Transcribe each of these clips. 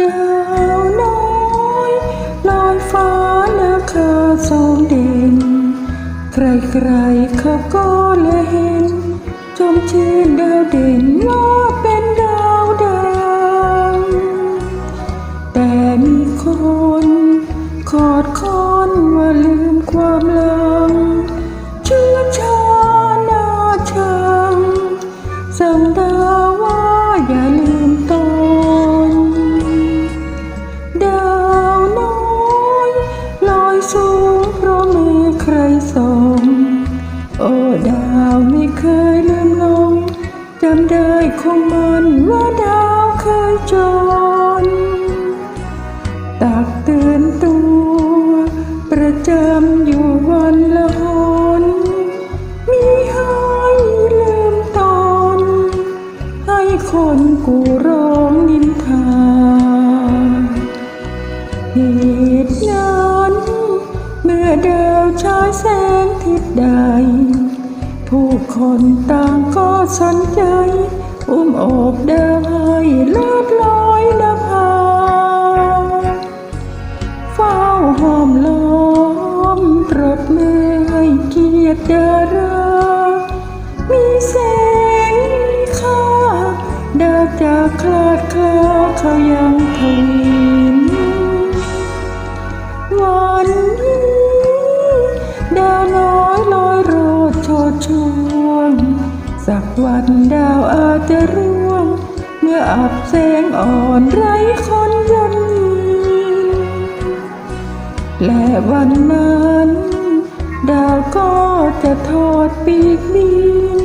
ดาวน้อยลอยฟ้าและคาสองเด่น ใครๆเขาก็เลยเห็น จมชื่นดาวเด่นว่าเป็นดาวดังแต่มีคน ขอด จำได้คงมันว่าดาวเคยจน ตักเตือนตัว ประจำอยู่วันละหนมีให้ลืมตน ให้คนกูร้องนินทา ผู้คนต่างก็สนใจ อุ้มโอบดาวให้ลิศลอยนภาเฝ้าหอมล้อมปรบมือให้เกียรติดรามีแสงมีค่าดาจากคลาดคลาเขายังทวินวันนี้ดาว สักวันดาวอาจจะร่วง เมื่ออับแสงอ่อนไร้คนยันยีและวันนั้น ดาวก็จะทอดปีกบิน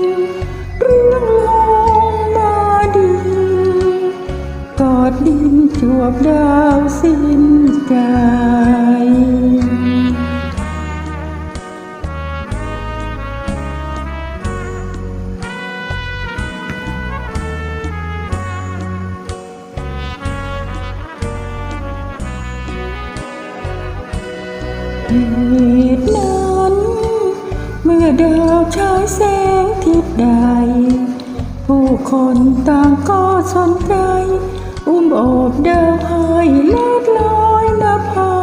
เรื่องลงมาดินกอดดินจวบดาวสิ้นใจ เหตุนั้น เมื่อดาวฉายแสงทิศใด ผู้คนต่างก็สนใจ อุ้มโอบดาวให้เลิศลอยนภา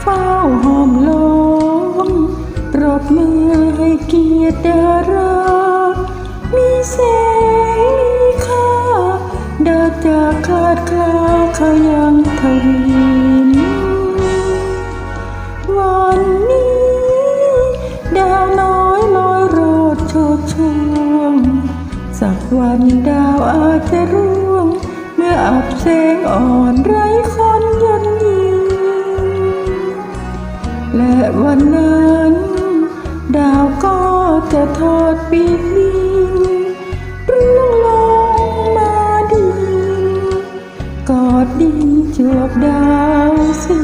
เฝ้าหอมล้อมปรบมือให้เกียรติดารามีแสงมีค่าดาวจากคลาดคลาเขายัง ดโชดช่วง สักวันดาวอาจจะร่วง เมื่ออับแสงอ่อนไร้คนยันยีและวันนั้น ดาวก็จะทอดปีกบินร้องลงมาดินกอดดินจวบดาวสิ